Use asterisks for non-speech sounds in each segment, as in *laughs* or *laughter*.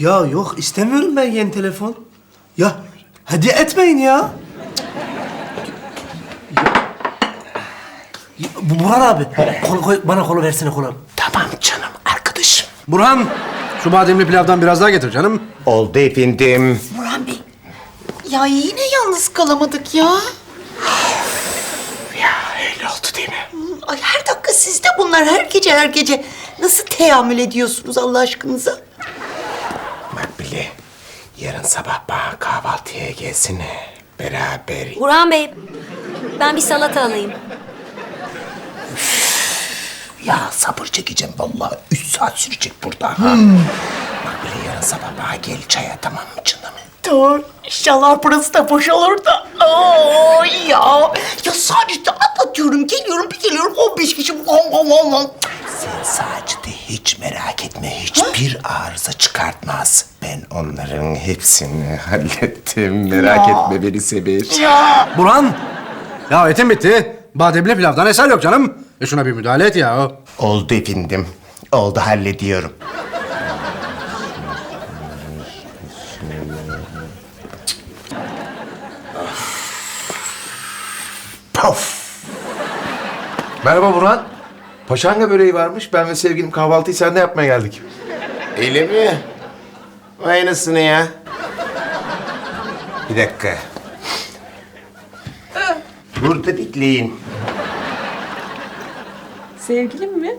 Ya yok istemiyorum ben yeni telefon. Ya hediye etmeyin ya. Ya, Bu Burhan abi. Kolu koy, bana kolu versene kolu. Tamam canım arkadaşım. Burhan, şu bademli pilavdan biraz daha getir canım. Oldu efendim. Burhan Bey. Ya yine yalnız kalamadık ya. Ya öyle oldu değil mi? Ay her dakika sizde bunlar her gece her gece. Nasıl teamül ediyorsunuz Allah aşkınıza? Yarın sabah bana kahvaltıya gelsene. Beraber. Burhan Bey, ben bir salata alayım. Ya sabır çekeceğim vallahi. Üç saat sürecek burada ha. Makbule yarın sabah bana gel çaya tamam mı canım? Dur. İnşallah burası da boş olur da. Oo ya. Ya sadece atlatıyorum, geliyorum, bir geliyorum. 15 kişi. Om, om, om, om. Sen sadece hiç merak etme. Hiçbir arıza çıkartmaz. Ben onların hepsini *laughs* hallettim. Merak etme beni Sebir. Burhan, ya etim bitti. Bademli pilavdan eser yok canım. E şuna bir müdahale et ya. Oldu efendim. Oldu hallediyorum. Puf. Merhaba Burhan. Paşanga böreği varmış. Ben ve sevgilim kahvaltıyı sende yapmaya geldik. Öyle mi? Aynısını ya. Bir dakika. Burada bekleyin. Sevgilim mi?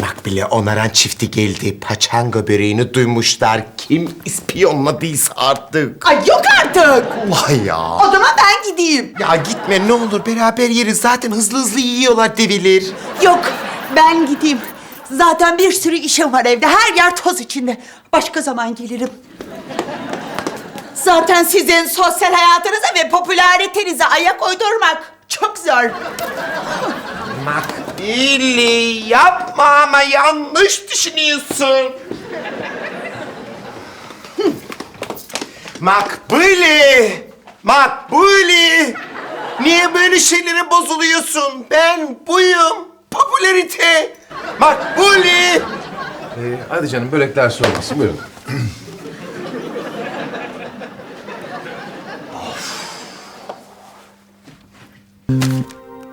Makbule onaran çifti geldi. Paçanga böreğini duymuşlar. Kim ispiyonladıysa artık. Ay yok artık. Vay ya. O zaman ben gideyim. Ya gitme ne olur beraber yeriz. Zaten hızlı hızlı yiyorlar deviler. Yok ben gideyim. Zaten bir sürü işim var evde. Her yer toz içinde. Başka zaman gelirim. Zaten sizin sosyal hayatınıza ve popülaritenize ayak uydurmak çok zor. Makbili yapma ama yanlış düşünüyorsun. Makbuli! Makbuli! Niye böyle şeylere bozuluyorsun? Ben buyum. Popülarite. Makbuli! Ee, hadi canım börekler soğumasın. Buyurun.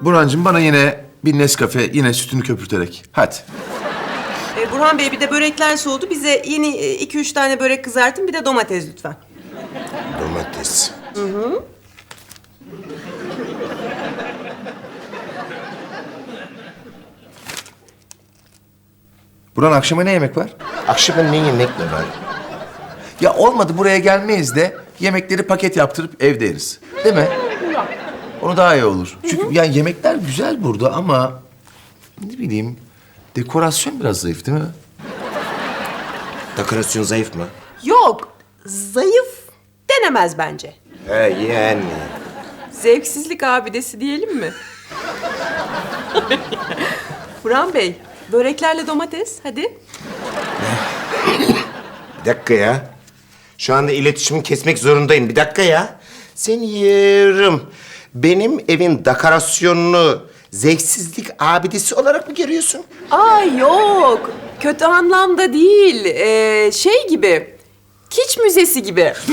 Burhancığım bana yine bir Nescafe, yine sütünü köpürterek. Hadi. Ee, Burhan Bey bir de börekler soğudu. Bize yeni e, iki üç tane börek kızartın bir de domates lütfen. Domates. Burhan akşama ne yemek var? Akşama ne yemek mi var? Ya olmadı buraya gelmeyiz de yemekleri paket yaptırıp evde yeriz. Değil mi? Onu daha iyi olur. Çünkü yani yemekler güzel burada ama ne bileyim dekorasyon biraz zayıf değil mi? Dekorasyon zayıf mı? Yok zayıf denemez bence. He yani. Zevksizlik abidesi diyelim mi? *laughs* Burhan Bey böreklerle domates hadi. Bir dakika ya. Şu anda iletişimi kesmek zorundayım. Bir dakika ya. Seni yerim. Benim evin dekorasyonunu zevksizlik abidesi olarak mı görüyorsun? Ay yok kötü anlamda değil Ee, şey gibi kiç müzesi gibi. *laughs*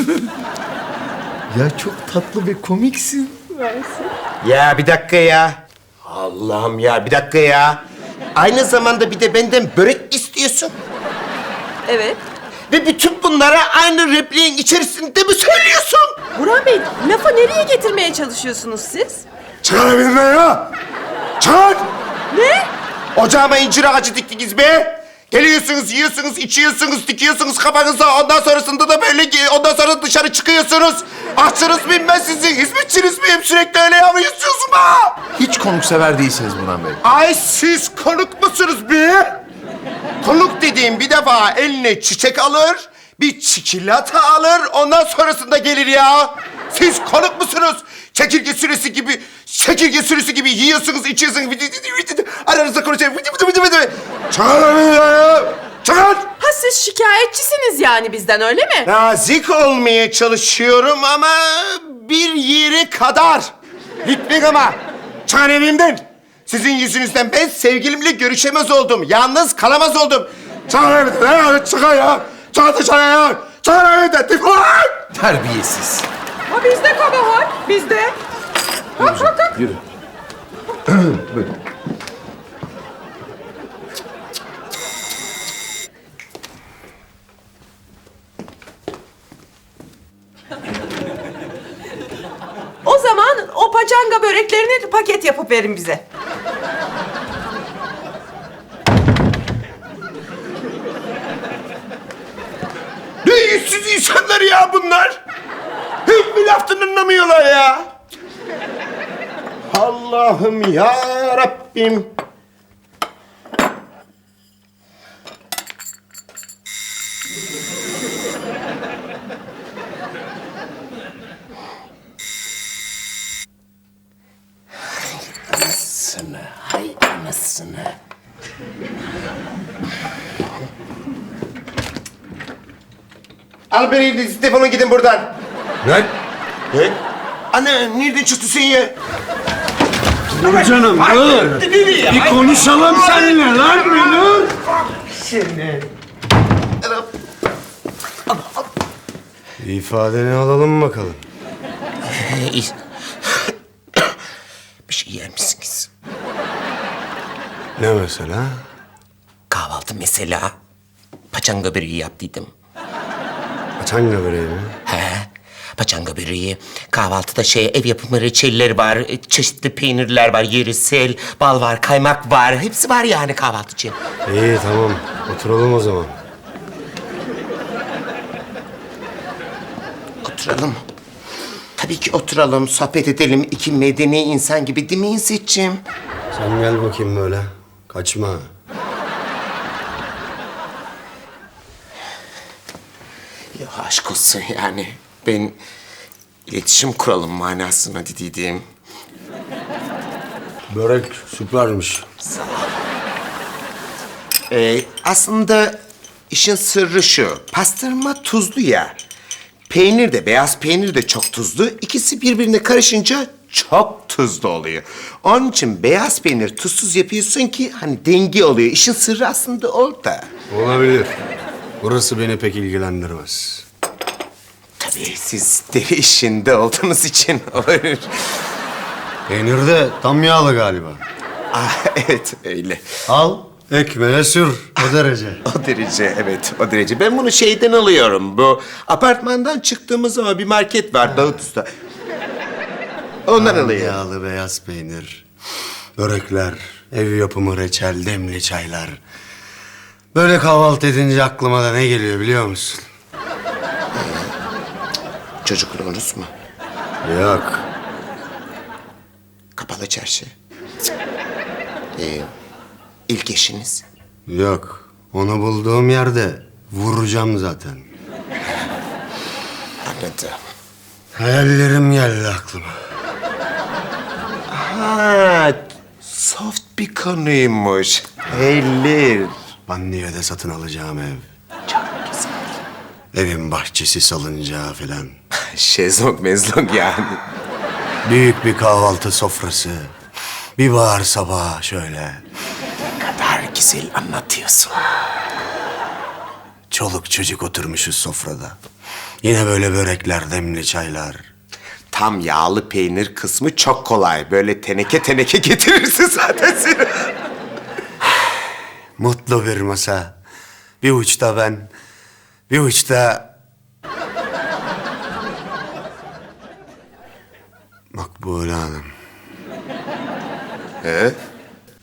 Ya çok tatlı ve komiksin. Ya bir dakika ya. Allah'ım ya bir dakika ya. Aynı zamanda bir de benden börek istiyorsun. Evet. Ve bütün bunlara aynı repliğin içerisinde mi söylüyorsun? Burhan Bey lafı nereye getirmeye çalışıyorsunuz siz? Çıkar evinden ya! Çıkar! Ne? Ocağıma incir ağacı diktiniz be! Geliyorsunuz, yiyorsunuz, içiyorsunuz, dikiyorsunuz kafanıza. Ondan sonrasında da böyle ki- ondan sonra dışarı çıkıyorsunuz. Açsınız mıyım ben sizin? Hizmetçiniz miyim? Sürekli öyle yapıyorsunuz mu? Hiç konuksever değilsiniz Burhan Bey. Ay siz konuk musunuz be? Konuk dediğim bir defa eline çiçek alır, bir çikolata alır, ondan sonrasında gelir ya. Siz konuk musunuz? Çekirge sürüsü gibi, çekirge sürüsü gibi yiyorsunuz, içiyorsunuz. Aranızda konuşuyor. Çıkar ya! Çıkar! Ha siz şikayetçisiniz yani bizden öyle mi? Nazik olmaya çalışıyorum ama bir yere kadar. Lütfen ama. Çıkar evimden. Sizin yüzünüzden ben sevgilimle görüşemez oldum. Yalnız kalamaz oldum. Çıkar evden ya, çıkar ya. Çıkar dışarı ya. Çıkar evden, defol! Terbiyesiz. Ha bizde kabahat, bizde. Kalk kalk kalk. O *clears throat* zaman o paçanga böreklerini verin bize. Ne yüzsüz insanlar ya bunlar. Hiçbir laftan anlamıyorlar ya. Allah'ım ya Rabbim. Anasını, hay anasını. Al beni defolun gidin buradan. Ne? Ne? Anne nereden çıktı sen ya? Dur canım dur. Bir konuşalım seninle lan bir dur. İfadeni alalım bakalım. Bir şey yer misiniz? Ne mesela? Kahvaltı mesela. Paçanga böreği yaptıydım. Paçanga böreği mi? He. Paçanga böreği. Kahvaltıda şey ev yapımı reçeller var. e, Çeşitli peynirler var. Yöresel. Bal var, kaymak var. Hepsi var yani kahvaltıcı. İyi tamam. Oturalım o zaman. Oturalım. Tabii ki oturalım, sohbet edelim. İki medeni insan gibi değil mi İnsetciğim? Sen gel bakayım böyle. Kaçma. Ya aşk olsun *laughs* yani. Ben iletişim kuralım manasına dediydim. Börek süpermiş. Ee, aslında işin sırrı şu. Pastırma tuzlu ya. Peynir de, beyaz peynir de çok tuzlu. İkisi birbirine karışınca çok tuzlu oluyor. Onun için beyaz peynir tuzsuz yapıyorsun ki hani denge oluyor. İşin sırrı aslında orada. Olabilir. Burası beni pek ilgilendirmez. Tabii siz deri işinde olduğunuz için *laughs* olabilir. Peynir de tam yağlı galiba. Ah, evet öyle. Al, ekmeğe sür. O derece. *laughs* O derece evet o derece. Ben bunu şeyden alıyorum. Bu apartmandan çıktığımız zaman bir market var Davut Usta. Ondan alıyorum. Yağlı beyaz peynir. Börekler, ev yapımı reçel, demli çaylar. Böyle kahvaltı edince aklıma da ne geliyor biliyor musun? Çocukluğunuz mu? Yok. Kapalı çarşı. Ee, ilk eşiniz. Yok. Onu bulduğum yerde vuracağım zaten. Anladım. Hayallerim geldi aklıma. Ha, soft bir konuymuş. Hayırlı. Banliyö'de satın alacağım ev. Çok güzel. Evin bahçesi salıncağı falan. Şezlong mezlong yani. Büyük bir kahvaltı sofrası. Bir bahar sabahı şöyle. kadar güzel anlatıyorsun. Çoluk çocuk oturmuşuz sofrada. Yine böyle börekler, demli çaylar. Tam yağlı peynir kısmı çok kolay. Böyle teneke teneke getirirsin zaten seni. Mutlu bir masa. Bir uçta ben, bir uçta... Makbule Hanım. Ee?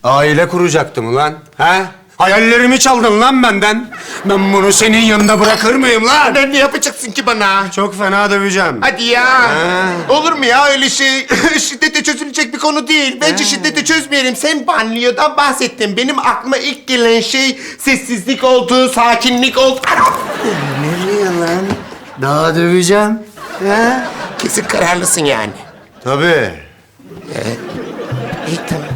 Aile kuracaktım ulan. Ha? Hayallerimi çaldın lan benden. Ben bunu senin yanında bırakır mıyım lan? Ne, ne yapacaksın ki bana? Çok fena döveceğim. Hadi ya. Olur mu ya öyle şey? *laughs* Şiddete çözülecek bir konu değil. Bence şiddeti çözmeyelim. Sen banliyodan bahsettin. Benim aklıma ilk gelen şey sessizlik oldu, sakinlik oldu. Anam! Ne diyor lan? Daha döveceğim. Ha? Kesin kararlısın yani. Tabii. İyi tamam.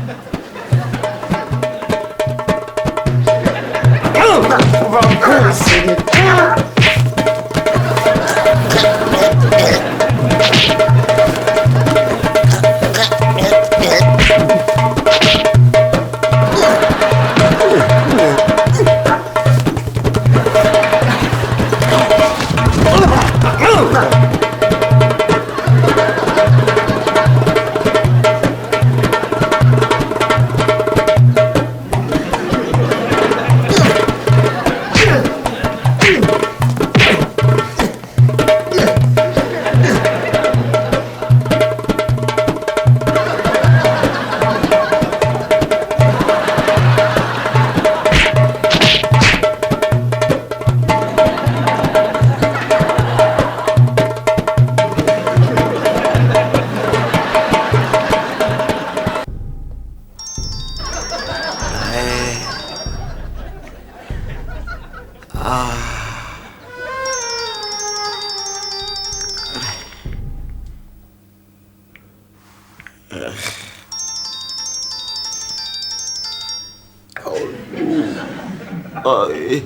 Ay.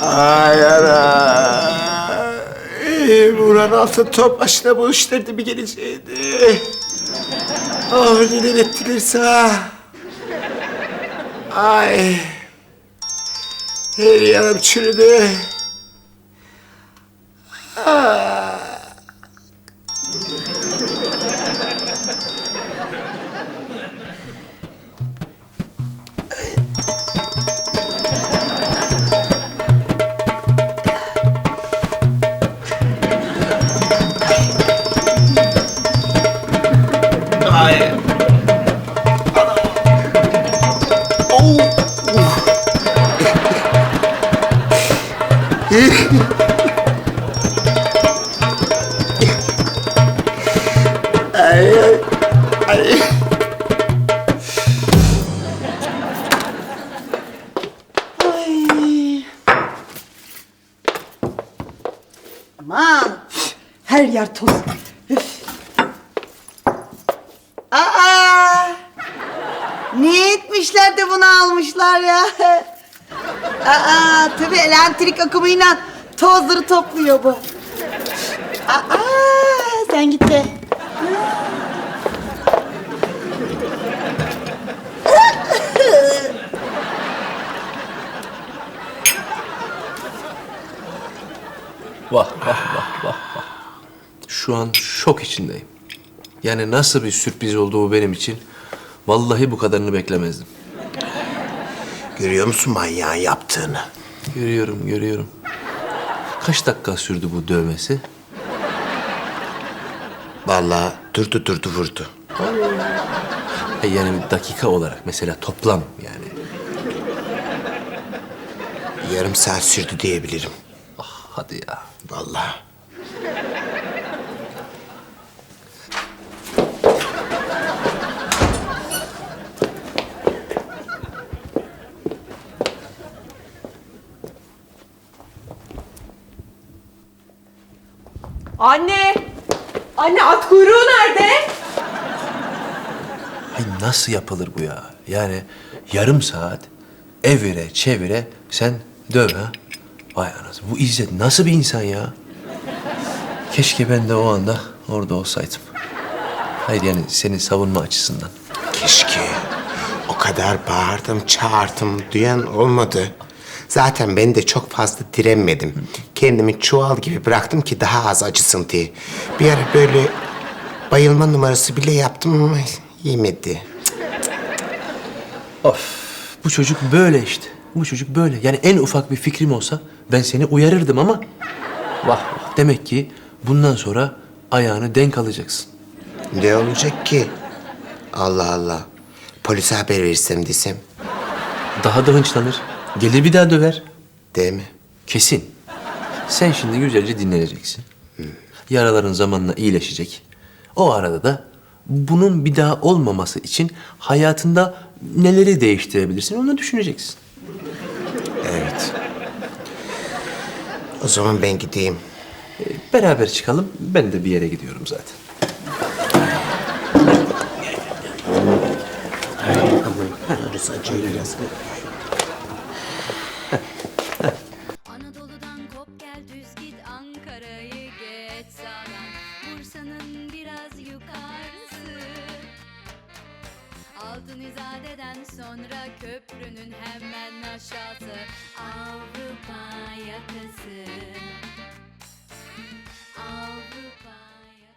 Ay ana. Ee, Buran altın top başına bu işlerdi bir geleceğiydi. Ah neler ettilerse. Ay. Her yanım çürüdü. Aman her yer toz. Aa! Ne etmişler de bunu almışlar ya? Aa, tabii elektrik akımıyla tozları topluyor bu. Aa, sen git be. Vah vah vah vah vah. Şu an şok içindeyim. Yani nasıl bir sürpriz oldu bu benim için? Vallahi bu kadarını beklemezdim. Görüyor musun manyağın yaptığını? Görüyorum, görüyorum. Kaç dakika sürdü bu dövmesi? Vallahi durdu durdu vurdu. E yani dakika olarak mesela toplam yani. Yarım saat sürdü diyebilirim. Ah hadi ya. Vallahi. Anne! Anne at kuyruğu nerede? Ay nasıl yapılır bu ya? Yani yarım saat evire çevire sen döv ha. Vay anasını. Bu İzzet nasıl bir insan ya? Keşke ben de o anda orada olsaydım. Hayır yani seni savunma açısından. Keşke. O kadar bağırdım, çağırdım, duyan olmadı. Zaten ben de çok fazla direnmedim. Kendimi çuval gibi bıraktım ki daha az acısın diye. Bir ara böyle bayılma numarası bile yaptım ama yemedi. Of bu çocuk böyle işte. Bu çocuk böyle. Yani en ufak bir fikrim olsa ben seni uyarırdım ama... Vah vah demek ki bundan sonra ayağını denk alacaksın. Ne olacak ki? Allah Allah. Polise haber verirsem desem. Daha da hınçlanır. Gelir bir daha döver. Değil mi? Kesin. Sen şimdi güzelce dinleneceksin. Yaraların zamanla iyileşecek. O arada da bunun bir daha olmaması için hayatında neleri değiştirebilirsin onu düşüneceksin. Evet. O zaman ben gideyim. Beraber çıkalım. Ben de bir yere gidiyorum zaten. Anadolu'dan